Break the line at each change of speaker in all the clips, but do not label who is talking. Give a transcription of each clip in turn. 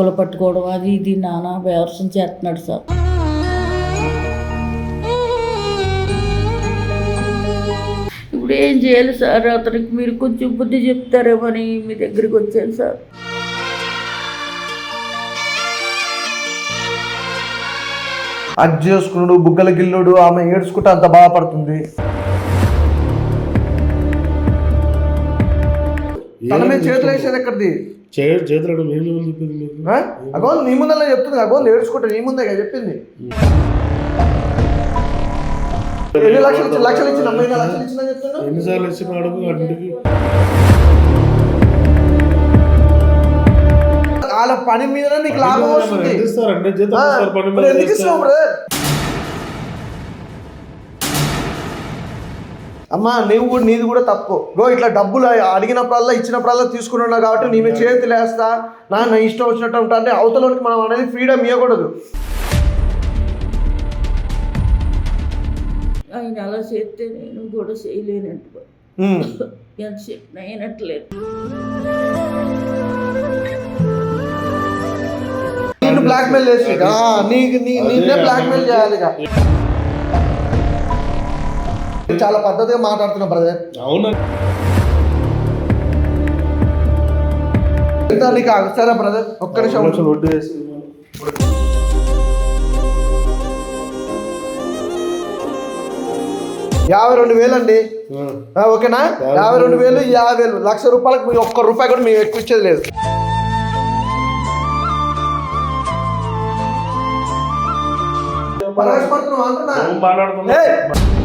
బొగ్గలు పట్టుకోవడం అది ఇది నానా వ్యవసాయం చేస్తున్నాడు సార్. ఇప్పుడు ఏం చేయాలి సార్? అతనికి మీరు కొంచెం బుద్ధి చెప్తారేమని మీ దగ్గరికి వచ్చాను సార్.
అది చేసుకున్నాడు బుగ్గల గిల్లుడు ఆమె ఏడ్చుకుంటే అంత బాధపడుతుంది. తన మీద చేతులు వేసేది ఎక్కడిది?
చేతులు చెప్పింది?
అగో నీ ముందర చెప్తుంది అగో ఏడ్చుకుంటా నీ ముందే చెప్పింది. ఎన్ని లక్షలు ఇచ్చి లక్షలు ఇచ్చిన అమ్మాయి లక్షలు ఇచ్చిన చెప్తున్నా
ఎన్నిసార్లు ఇచ్చిన అడుగు అన్నిటికి.
వాళ్ళ పని మీద నీకు లాభం వస్తుంది. ఎందుకు
చేస్తారు.
బ్రదర్ అమ్మా నీవు కూడా నీది కూడా తప్పు. గో ఇట్లా డబ్బులు అడిగినప్పుడల్లా ఇచ్చినప్పుడల్లా తీసుకున్నావు కాబట్టి నీ మీద చేతులు వేస్తా నా నా ఇష్టం వచ్చినట్టు ఉంటా అంటే అవతలకి మనం అనేది ఫ్రీడమ్ ఇవ్వకూడదు.
ఆయన అలా చేస్తే నేను కూడా చేయలేనట్టు.
ఉమ్.
ఎంత చెప్పినా అయినట్లేదు.
నిన్ను బ్లాక్మెయిల్ చేసి నీ నిన్నే బ్లాక్మెయిల్ చేయాలి. నేను చాలా పద్ధతిగా మాట్లాడుతున్నా బ్రదర్
అవునా?
ఎంత నీకు సరే బ్రదర్ ఒక్క నిమిషం.
వేసి
యాభై రెండు వేలు అండి. ఓకేనా? యాభై రెండు వేలు యాభై వేలు. లక్ష రూపాయలకు మీకు ఒక్క రూపాయి కూడా మేము ఎక్కువ ఇచ్చేది లేదు పరాగస్పడుతున్నావు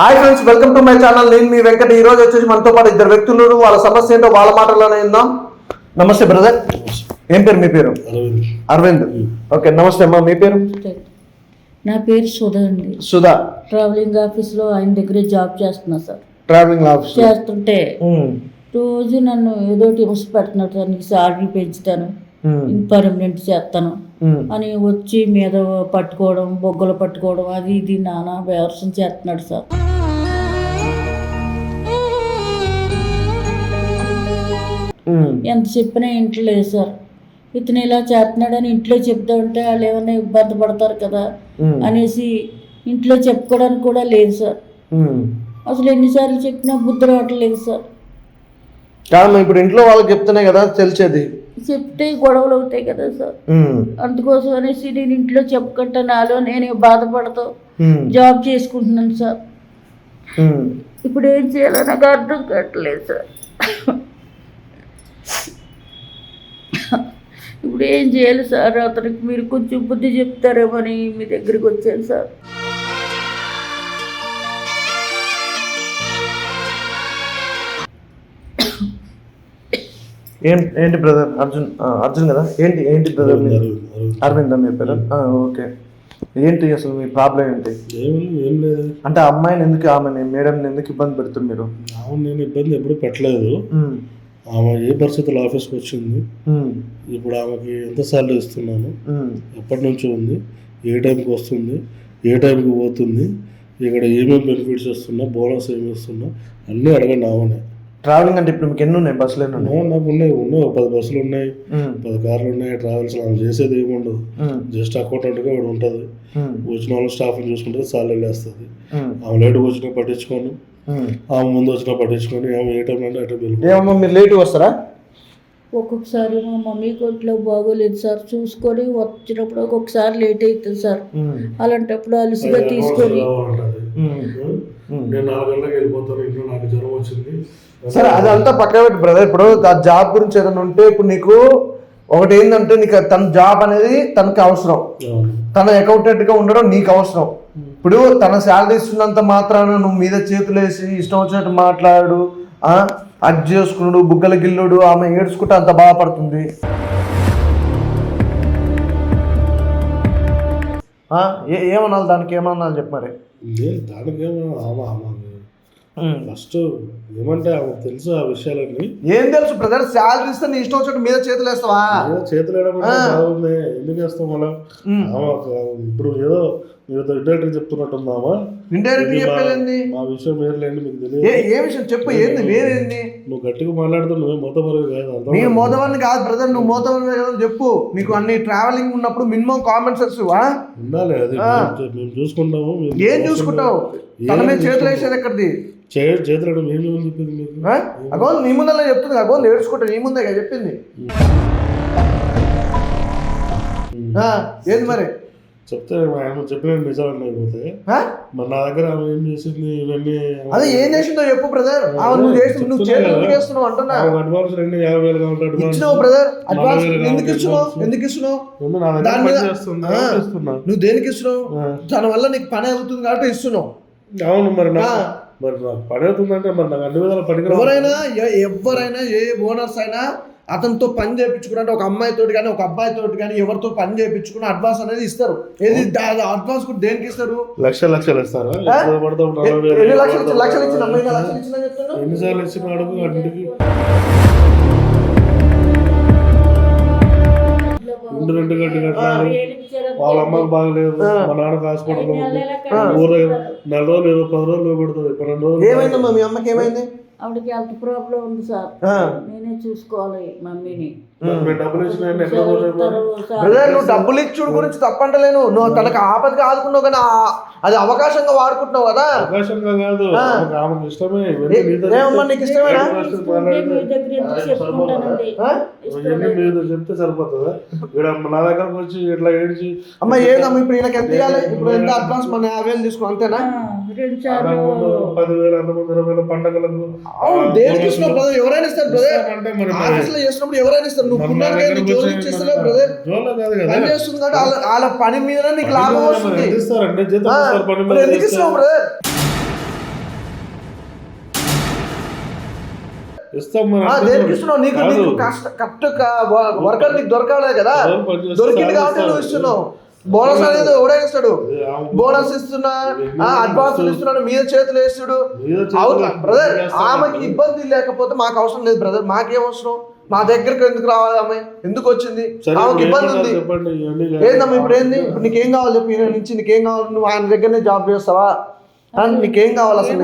hi friends welcome to my channel నేను మీ వెంకట. ఈ రోజు వచ్చేసి మనతో పాటు ఇద్దరు వ్యక్తులు. వాళ్ళ సమస్య ఏంటో వాళ్ళ మాటల్లోనే విందాం. నమస్తే బ్రదర్ ఏం పేరు? మీ పేరు?
అరవింద్.
ఓకే నమస్తే అమ్మా. మీ పేరు?
నా పేరు సుధా అండి.
సుధా.
ట్రావెలింగ్ ఆఫీస్లో ఆయన దగ్గరే జాబ్ చేస్తున్నా సార్.
ట్రావెలింగ్ ఆఫీస్
చేస్తుంటే రోజు నన్ను ఏదో హింస పెడుతున్నట్టు శాలరీ పెంచుతాను. పర్మనెంట్ చేస్తాను అని వచ్చి మీద పట్టుకోవడం బొగ్గలు పట్టుకోవడం అది ఇది నానా వ్యవసాయం చేస్తున్నాడు సార్. ఎంత చెప్పినా ఇంట్లో లేదు సార్. ఇతను ఇలా చేస్తున్నాడని ఇంట్లో చెప్తా ఉంటే వాళ్ళు ఏమైనా ఇబ్బంది పడతారు కదా అనేసి ఇంట్లో చెప్పుకోవడానికి కూడా లేదు సార్. అసలు ఎన్నిసార్లు చెప్పినా బుద్ధి రావట్లేదు సార్.
కాదమ్మా ఇప్పుడు ఇంట్లో వాళ్ళకి చెప్తేనే కదా తెలిసేది
చెప్తే గొడవలు అవుతాయి కదా సార్. అందుకోసం అనేసి నేను ఇంట్లో చెప్పుకుంటా నాలో నేనే బాధపడతా. జాబ్ చేసుకుంటున్నాను సార్. ఇప్పుడు ఏం చేయాలో నాకు అర్థం కావట్లేదు సార్ ఇప్పుడు ఏం చేయాలి సార్ అతనికి మీరు కొంచెం బుద్ధి చెప్తారేమని మీ దగ్గరికి వచ్చాను సార్
ఏం ఏంటి బ్రదర్ అర్జున్ అర్జున్ కదా? ఏంటి ఏంటి బ్రదర్
అరవింద్
అని చెప్పారు? ఓకే. ఏంటి అసలు మీ ప్రాబ్లం ఏంటి?
ఏం లేదు.
అంటే అమ్మాయిని ఎందుకు ఆమెని మేడం ఎందుకు ఇబ్బంది పెడుతుంది మీరు?
అవును నేను ఇబ్బంది ఎప్పుడు పెట్టలేదు. ఆమె ఏ పరిస్థితుల్లో ఆఫీస్కి వచ్చింది. ఇప్పుడు ఆమెకి ఎంత సాలరీ ఇస్తున్నాను. ఎప్పటి నుంచి ఉంది. ఏ టైంకి వస్తుంది? ఏ టైంకి పోతుంది? ఇక్కడ ఏమేమి బెనిఫిట్స్ వస్తున్నా బోనస్ ఏమి ఇస్తున్నా అన్నీ అడగండి ఆమెనే.
ట్రావెలింగ్ అంటే ఇప్పుడు మీకు ఎన్ని ఉన్నాయి? బస్సులు ఎన్ని ఉన్నాయి?
నాకు ఉన్నాయి ఉన్నాయి. ఒక పది బస్సులు ఉన్నాయి. పది కార్లు ఉన్నాయి. ట్రావెల్స్ ఆమె చేసేది ఏమి ఉండదు. జస్ట్ అకౌంటెంట్గా ఇక్కడ ఉంటుంది. వచ్చిన వాళ్ళు స్టాఫ్ని చూసుకుంటే సాలరీ వేస్తుంది
ఉమ్.
ఆమె లేట్గా వచ్చినా పట్టించుకోను. ఆమె ముందు వచ్చినా పట్టించుకొని. ఆమె ఏ టైం అంటే అటు
ఏమమ్మా మీరు లేట్గా వస్తారా?
ఒక్కొక్కసారి మా మమ్మీ కొట్లో బాగోలేదు సార్. చూసుకొని వచ్చినప్పుడు ఒక్కొక్కసారి లేట్ అవుతుంది సార్. అలాంటప్పుడు అలసిగా తీసుకొని.
నేను నాలుగు గంటలకు వెళ్ళిపోతాను. ఇంట్లో
సరే అదంతా పక్కన పెట్టి బ్రదర్ ఇప్పుడు ఆ జాబ్ గురించి ఏదైనా ఉంటే ఇప్పుడు నీకు ఒకటి ఏంటంటే నీకు తన జాబ్ అనేది తనకి అవసరం. తన అకౌంటెంట్గా ఉండడం నీకు అవసరం. ఇప్పుడు తన శాలరీ ఇస్తున్నంత మాత్రాన నువ్వు మీద చేతులు వేసి ఇష్టం వచ్చినట్టు మాట్లాడు ఆ, అది చేసుకున్నాడు బుగ్గల గిల్లుడు ఆమె ఏడ్చుకుంటే అంత బాధపడుతుంది. ఏమనాలి దానికి? ఏమనాలి చెప్పు మరి.
లేదు దానికేమో ఆమె ఆమె. ఫస్ట్ ఏమంటే ఆమెకు తెలుసు ఆ విషయాలన్నీ.
ఏం తెలుసు బ్రదర్? శాలరీ ఇస్తే నీ ఇష్టం వచ్చినట్టు మీద చేతులు వేస్తావా?
చేతులు వేయడం బాగుంది. ఎందుకు వేస్తాం మనం. ఆమె ఇప్పుడు ఏదో మీతో ఇండైరెక్ట్ చెప్తున్నట్టున్నావా?
ఇండైరెక్ట్
ఇది మా- విషయం ఏర్లేండి మీకు
ఏ
తెలియదు.
ఏ విషయం? చెప్పు ఏంది వేరేంది?
నువ్వు గట్టిగా మాట్లాడుతూ నువ్వే కాదు
నేను. మోతవాడిని కాదు బ్రదర్ నువ్వు మోతవాడిని కదా చెప్పు. నీకు అన్ని ట్రావెలింగ్ ఉన్నప్పుడు మినిమం కామన్ సెన్స్
ఉండాలి అది. మేము- చూసుకుంటాము
ఏం చూసుకుంటావు? తన మీద చేతులు వేసేది ఎక్కడిది?
చేతులు మేము చెప్పింది మీకు?
అగో నీ ముందర చెప్తుంది అగో నేర్చుకుంటా నీ ముందే చెప్పింది. ఏంది మరి?
చెప్తే ఆయన చెప్పిన నిజాలు
ఆ?
మరి నా దగ్గర ఆమె ఏం చేసింది ఇవన్నీ
అదే ఏం చేసిందో చెప్పు బ్రదర్ నువ్వు చేసి నువ్వు వేస్తున్నావు అంటున్నా.
అడ్వాన్స్ రెండు యాభై వేలు కావాలి అడ్వాన్స్
ఇచ్చినావు బ్రదర్ అడ్వాన్స్ ఎందుకు ఇస్తున్నావు. ఎందుకు ఇస్తున్నావు దాని
పని
మీద- నువ్వు దేనికి ఇస్తున్నావు. దాని వల్ల నీకు పని అవుతుంది కాబట్టి ఇస్తున్నావు.
అవును మరి నా. మరి నాకు పని అవుతుందంటే మరి నాకు అన్ని విధాల పనికి
ఎవరైనా ఎవరైనా ఏ ఓనర్స్ అయినా అతనితో పని చేయించుకున్నట్టు ఒక అమ్మాయితో కానీ ఒక అబ్బాయితో కానీ ఎవరితో పని చేయించుకున్న అడ్వాన్స్ అనేది ఇస్తారు. ఏది అడ్వాన్స్ కూడా దేనికి ఇస్తారు?
లక్ష లక్షలు ఇస్తారా.
లక్షలు. లక్షలు ఇచ్చిన లక్షలు ఇచ్చిన
ఎన్నిసార్లు ఇచ్చిన అడుగు ఇంటి రెండు గంట కట్టాలి. వాళ్ళ అమ్మకి బాగలేదు. మా నాన్నకి హాస్పిటల్ ఊరు నెల రోజులు ఏదో పది రోజులు పెడుతుంది. పన్నెండు రోజులు
ఏమైందమ్మా మీ అమ్మకి ఏమైంది?
ఆవిడకి హెల్త్ ప్రాబ్లం ఉంది సార్. నేనే చూసుకోవాలి మమ్మీని
బ్రదర్ నువ్వు డబ్బులు ఇచ్చుడు గురించి తప్పంటలేను నువ్వు తనకు ఆపదగా ఆదుకున్నావు కానీ అది అవకాశంగా వాడుకుంటున్నావు కదా.
అవకాశంగా కాదు.
ఏమమ్మా నీకు ఇష్టమేనా?
చెప్తే సరిపోతుందా? ఇక్కడ నా దగ్గరకు వచ్చి ఇట్లా ఏడిచి
అమ్మ ఏందమ్మా ఇప్పుడు ఈయనకి ఎంత ఇవ్వాలి? ఇప్పుడు ఎంత అడ్వాన్స్ మన యాభై వేలు తీసుకో అంతేనా?
పదివేలు అంత ముందు ఇరవై వేలు పండగలకు
దేనికి ఇస్తున్నావు బ్రదర్ ఎవరైనా ఇస్తారు బ్రదర్
అంటే మరి
ఆఫీస్లో చేసినప్పుడు ఎవరైనా ఇస్తారు నువ్వు చేస్తుంది కాబట్టి వాళ్ళ పని మీద నీకు లాభం వస్తుంది. ఎందుకు ఇస్తున్నావు బ్రదర్. ఇస్తున్నావు? నీకు. నీకు కష్ట కరెక్ట్ వర్కర్ నీకు దొరకాలే కదా. దొరికింది కాబట్టి నువ్వు. ఇస్తున్నావు. బోనస్ అనేది ఎవడే ఇస్తాడు?
అదే, ఆమె-
బోనస్ ఇస్తున్నా ఆ, అడ్వాన్స్ ఇస్తున్నాడు మీద చేతులు వేస్తాడు అవును బ్రదర్. ఆమెకి ఇబ్బంది లేకపోతే మాకు అవసరం లేదు బ్రదర్ మాకేం అవసరం? మా దగ్గరికి ఎందుకు రావాలి ఆమె ఎందుకు వచ్చింది? ఆమెకి ఇబ్బంది ఉంది. ఏందమ్మా ఇప్పుడు ఏంది? ఇప్పుడు నీకేం కావాలి చెప్పి ఈయన నుంచి నీకేం కావాలి? నువ్వు ఆయన దగ్గరనే జాబ్ చేస్తావా? ఆ, నీకేం కావాలి అసలు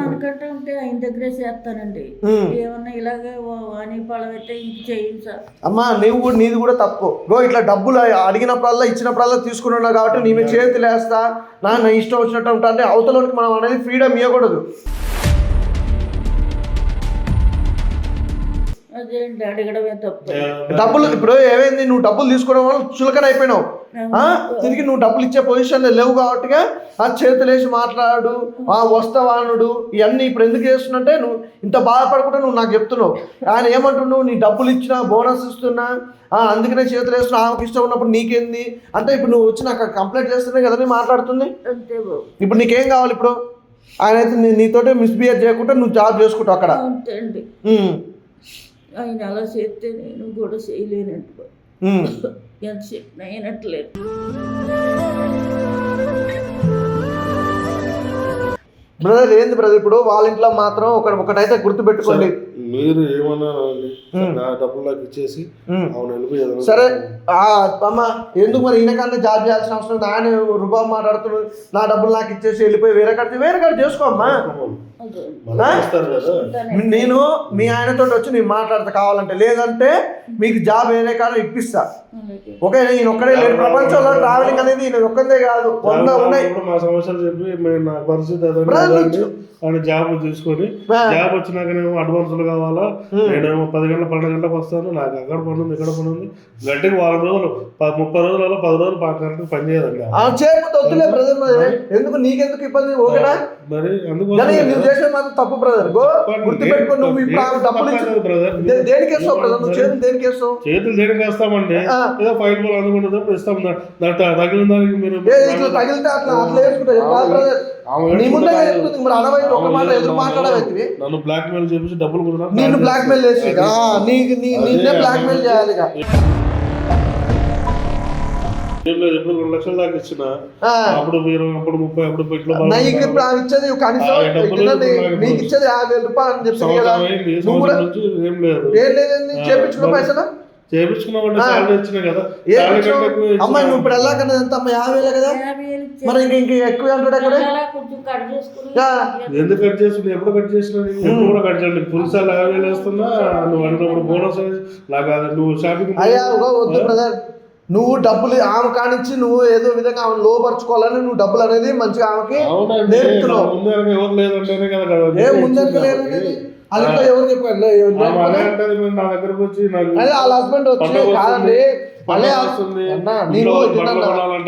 ఉంటే ఆయన దగ్గరే చేస్తానండి. ఏమన్నా ఇలాగే వాణి చేయండి సార్.
అమ్మా నీవు కూడా నీది కూడా తప్పు. గో ఇట్లా డబ్బులు అడిగినప్పుడల్లా ఇచ్చినప్పుడల్లా తీసుకున్నావు కాబట్టి నీ మీద చేతులు వేస్తా. నా నా ఇష్టం వచ్చినట్టు ఉంటా అంటే అవతలకి మనం అనేది ఫ్రీడమ్ ఇవ్వకూడదు.
అదేంటి? అడగడమే తప్పు
డబ్బులు ఇప్పుడు ఏమైంది? నువ్వు డబ్బులు తీసుకోవడం వల్ల చులకన అయిపోయినావు. ఆ? తిరిగి నువ్వు డబ్బులు ఇచ్చే పొజిషన్లో లేవు కాబట్టిగా ఆ చేతులు వేసి మాట్లాడు ఆ వస్తావానుడు ఇవన్నీ ఇప్పుడు ఎందుకు చేస్తున్నంటే నువ్వు ఇంత బాధపడకుండా నువ్వు నాకు చెప్తున్నావు. ఆయన ఏమంటున్నావు నీ డబ్బులు ఇచ్చినా బోనస్ ఇస్తున్నా ఆ, అందుకనే చేతులు వేస్తున్నా ఆమెకి ఇష్టం ఉన్నప్పుడు నీకేంది? అంటే ఇప్పుడు నువ్వు వచ్చి నాకు కంప్లైంట్ చేస్తేనే కదా మాట్లాడుతుంది? ఇప్పుడు నీకేం కావాలి ఇప్పుడు? ఆయన అయితే నీ- నీతోటే మిస్బిహేవ్ చేయకుండా నువ్వు జాబ్ చేసుకుంటావు అక్కడ.
ఆయన అలా చేస్తే నేను కూడా చేయలేనట్టు. ఎంత చెప్పినా అయినట్లేదు.
బ్రదర్ ఏంది బ్రదర్ ఇప్పుడు? వాళ్ళ ఇంట్లో మాత్రం ఒక ఒకటైతే గుర్తు పెట్టుకోండి
మీరు ఏమన్నా డబ్బులు నాకు ఇచ్చేసి. అవును
సరే ఆ, అమ్మ ఎందుకు మరి ఈయనకన్నా జాబ్ చేయాల్సిన అవసరం ఆయన రూపాయి మాట్లాడుతున్నాడు నా డబ్బులు నాకు ఇచ్చేసి వెళ్ళిపోయి వేరే కడితే వేరే కాడ చేసుకో అమ్మా.
అదే
మళ్ళీ ఇస్తారు కదా.
నేను మీ ఆయనతో వచ్చి నేను మాట్లాడతా కావాలంటే లేదంటే మీకు జాబ్ వేరే కాడ ఇప్పిస్తా. ఓకే ఈయన ఒక్కడే లేడు ప్రపంచంలో ట్రావెలింగ్ అనేది ఈయన ఒక్కదే కాదు వంద ఉన్నాయి.
ఇప్పుడు మా సమస్యలు చెప్పి నా పరిస్థితి జాబ్ తీసుకొని. జాబ్ వచ్చినాకనేమో అడ్వాన్సులు కావాలా? నేనేమో పది గంటల పన్నెండు గంటలకు వస్తాను. నాకు అక్కడ పని ఉంది ఇక్కడ పని ఉంది. గట్టిగా వారం రోజులు ముప్పై రోజులలో పది రోజులు కరెక్ట్ పని చేయదండి
చేయకపోతే బ్రదర్ ఎందుకు నీకెందుకు ఇబ్బంది? ఓకేనా?
మరి
నువ్వు చేసేది మాత్రం తప్పు బ్రదర్ గో గుర్తుపెట్టుకో నువ్వు ఇప్పుడు డబ్బులు
బ్రదర్
దే- దేనికి వేస్తావు బ్రదర్ నువ్వు చేతులు దేనికి వేస్తావు?
చేతులు దేనికి వేస్తామండి. ఏదో ఫైట్ బాల్ అందుకుంటుంది ఇస్తాం. తగిలిన దానికి మీరు
తగిలితే అట్లా అట్లా వేసుకుంటా బ్రదర్ నీ ముందే చెప్తుంది మరి అనవైతే ఒక మాట ఎదురు మాట్లాడవైతే
నన్ను బ్లాక్ మెయిల్ చేపించి డబ్బులు కూడా
నిన్ను బ్లాక్ మెయిల్ చేసి నీకు నీ నిన్నే బ్లాక్ మెయిల్ చేయాలి
లేదు ఎప్పుడు రెండు లక్షల దాకా ఇచ్చిన అప్పుడు మీరు అప్పుడు ముప్పై అప్పుడు పెట్లో
నీకు ఇప్పుడు ఆమె ఇచ్చేది కనీసం
నాకు
ఇచ్చేది యాభై వేలు రూపాయలు అని
నుంచి ఏం లేదు.
ఏం చేపించుకో పైసలు. అమ్మాయి నువ్వు ఇప్పుడు వెళ్ళాకన్నా ఎంత అమ్మ యాభై వేలే కదా. మరి ఇంక ఇంక ఎక్కువ అంటాడు అక్కడ.
ఎందుకు కట్ చేస్తుంది ఎప్పుడు కట్ చేసినా ఎప్పుడు కూడా కట్ చేయాలి పులిసా యాభై వేలు వేస్తున్నా నువ్వు అడిగినప్పుడు బోనస్ అది నువ్వు షాపింగ్
అయ్యా వద్దు బ్రదర్ నువ్వు డబ్బులు ఆమె కానిచ్చి నువ్వు ఏదో విధంగా ఆమె లోపరుచుకోవాలని నువ్వు డబ్బులు అనేది మంచిగా ఆమెకి నేర్పుతున్నావు.
ముందు ఎవరు లేదంటేనే కదా
ఏం ముందరికి లేదు ఇంకా ఎవరు
మీరు నా దగ్గరకు వచ్చి
వాళ్ళ హస్బెండ్ వచ్చి. కాదండి. మళ్ళీ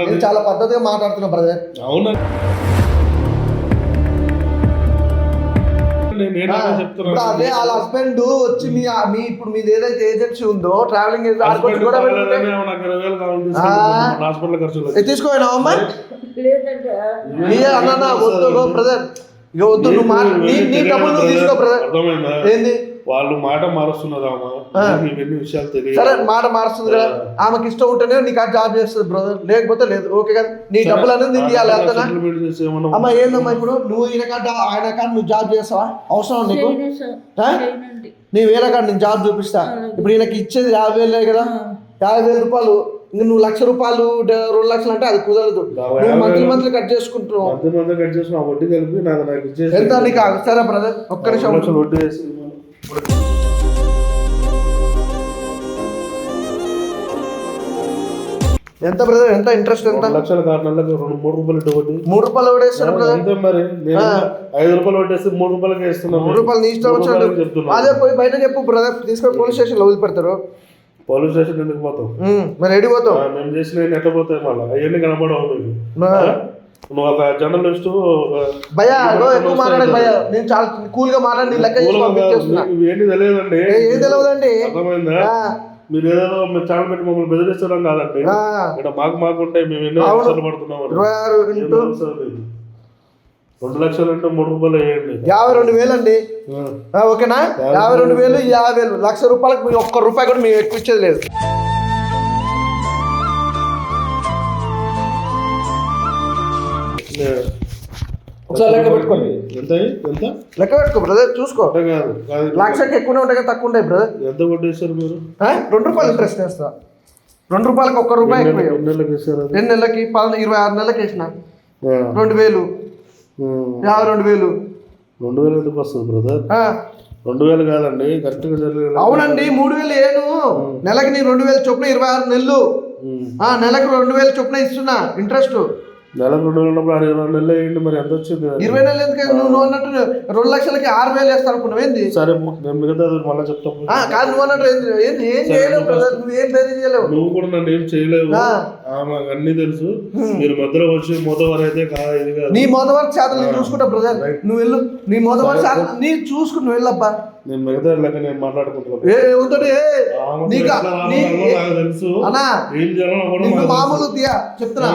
నేను చాలా పద్ధతిగా మాట్లాడుతున్నా బ్రదర్
అవునా? అదే
వాళ్ళ హస్బెండ్ వచ్చి మీ మీ ఇప్పుడు మీది ఏదైతే ఏజెన్సీ ఉందో ట్రావెలింగ్
హస్బెండ్
కూడా
కావాలనే నాకు ఇరవై వేలు కావాలి తీసుకుంటాను. హాస్పిటల్ ఖర్చులు
తీసుకోపోయినా అమ్మాయి
లేదంటే
ఏ? అన్న వద్దు బ్రదర్ ఇక వద్దు నువ్వు మా నీ నీ డబ్బులు నువ్వు తీసుకో బ్రదర్
అర్థమైందా?
ఏంది?
వాళ్ళు మాట ఇవన్నీ విషయాలు తెలియదు.
సరే మాట మారుస్తుంది కదా ఆమెకి ఇష్టం ఉంటేనే నీకు ఆ జాబ్ చేస్తుంది బ్రదర్ లేకపోతే లేదు. ఓకే కదా? నీ డబ్బులు అనేది నీకు ఇవ్వాలి అంతనా అమ్మ ఏందమ్మా ఇప్పుడు? నువ్వు ఈయన కాడ ఆయన కాడ నువ్వు జాబ్ చేస్తావా? అవసరం నీకు? నీ వేరే కాడ నేను జాబ్ చూపిస్తా. ఇప్పుడు ఈయనకి ఇచ్చేది యాభై వేలే కదా? యాభై వేల రూపాయలు ఇంకా నువ్వు లక్ష రూపాయలు రెండు లక్షలు అంటే అది కుదరదు. నువ్వు మంత్లీ. మంత్లీ కట్ చేసుకుంటున్నావు.
మధ్య కట్ చేసిన ఆ వడ్డీ కలిపి నాకు నాకు ఇచ్చేసి
ఎంత నీకు ఆ- సరే బ్రదర్ ఒక్క నిమిషం.
లక్షలు వడ్డీ వేసి
ఎంత బ్రదర్ ఎంత ఇంట్రెస్ట్ ఎంత?
లక్షల ఆరు నెలలకు రెండు మూడు రూపాయలు ఇటు వడ్డీ.
మూడు రూపాయలు కూడా వేస్తాడు బ్రదర్
అంతే మరి? ఐదు రూపాయలు వడ్డేస్తే మూడు రూపాయలకి ఇస్తున్నాను
మూడు రూపాయలు నీ ఇష్టం వచ్చాడు అదే పోయి బయట చెప్పు బ్రదర్ తీసుకొని పోలీస్ స్టేషన్లో వదిలిపెడతారు.
పోలీస్ స్టేషన్ ఎందుకు
ఉమ్, మరి పోతావు?
ఆ, మేము చేసిన ఎట్లా పోతాయి మళ్ళీ? అవన్నీ కనపడవు మీకు? నువ్వు ఒక జర్నలిస్ట్
ఇగో ఎక్కువ మాట్లాడక భయ్యా. నేను చాలా కూల్గా మాట్లాడి లెక్క
ఏంటి తెలియదండి?
ఏ, ఏం తెలియదండి?
అర్థమైందా? మీరు ఏదో మీరు ఛానల్ పెట్టి మమ్మల్ని బెదిరిస్తారం కాదండి. ఇక్కడ మాకు మాకు ఉంటాయి మేము ఎన్నో. లక్షలు పడుతున్నాం
ఇరవై ఆరు
ఏం
ఇంటూ
తెలుసు అది? రెండు లక్షలు అంటే మూడు రూపాయలు వేయండి.
యాభై రెండు వేలు అండి ఓకేనా? యాభై రెండు వేలు యాభై వేలు. లక్ష రూపాయలకు మీరు ఒక్క రూపాయి కూడా మేము ఎక్కువ ఇచ్చేది లేదు. ఒకసారి లెక్క పెట్టుకోండి.
ఎంత ఎంత?
లెక్క పెట్టుకో బ్రదర్ చూసుకో.
కాదు.
లక్షకి ఎక్కువనే ఉంటాయి కదా తక్కువ ఉంటాయి బ్రదర్
ఎంత కొట్టేశారు మీరు?
ఆ? రెండు రూపాయలు ఇంట్రెస్ట్ వేస్తా. రెండు రూపాయలకి ఒక్క రూపాయి ఎక్కువ.
నెలలకు
రెండు నెలలకి పద ఇరవై ఆరు నెలలకి వేసిన. రెండు వేలు. యాభై రెండు వేలు.
రెండు వేలు ఎందుకు వస్తుంది బ్రదర్ రెండు వేలు కాదండి కరెక్ట్గా
అవునండి మూడు వేలు ఏను. నెలకి నీ రెండు వేలు చొప్పున ఇరవై ఆరు నెలలు. ఆ నెలకు రెండు వేలు చొప్పున ఇస్తున్నా ఇంట్రెస్ట్
నెలకు రెండు ఉన్నప్పుడు ఆరు ఇరవై నెలలు వేయండి మరి ఎంత వచ్చింది?
ఇరవై నెలలు ఎందుకు నువ్వు అన్నట్టు రెండు లక్షలకి ఆరు వేలు వేస్తా అనుకున్నావు ఏంది?
సరే నేను మిగతా మళ్ళీ చెప్తాను
కాదు నువ్వు అన్నట్టు ఏంది? ఏంది? ఏం చేయలేవు బ్రదర్ నువ్వు ఏం పేరు చేయలేవు?
నువ్వు కూడా నన్ను ఏం చేయలేవు. ఆమె అన్ని తెలుసు. మీరు మధ్యలో వచ్చి మొదవరు అయితే కాదు ఇది కాదు.
నీ మొదటి శాతం నేను చూసుకుంటా బ్రదర్. నువ్వు వెళ్ళు. నీ మొదటి శాతం నీ చూసుకుని వెళ్ళబ్బా.
నేను మిగతా లెక్క నేను మాట్లాడుకుంటున్నాను
నీకు
నాకు తెలుసు. నాకు
మామూలు. తీయా చెప్తున్నా.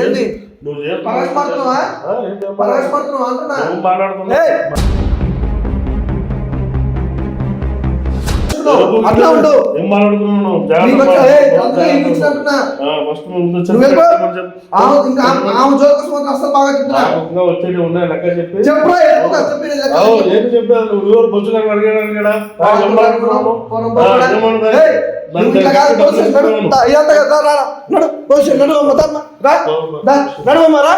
ఏంటి
నువ్వు ఏం చెప్పాలి?
పరాశపడుతున్నావు అంటున్నా?
మాట్లాడుతున్నావు.
అట్లా ఉండు.
ఏం మాట్లాడుతున్నావు?
నడు. నడు, నడు,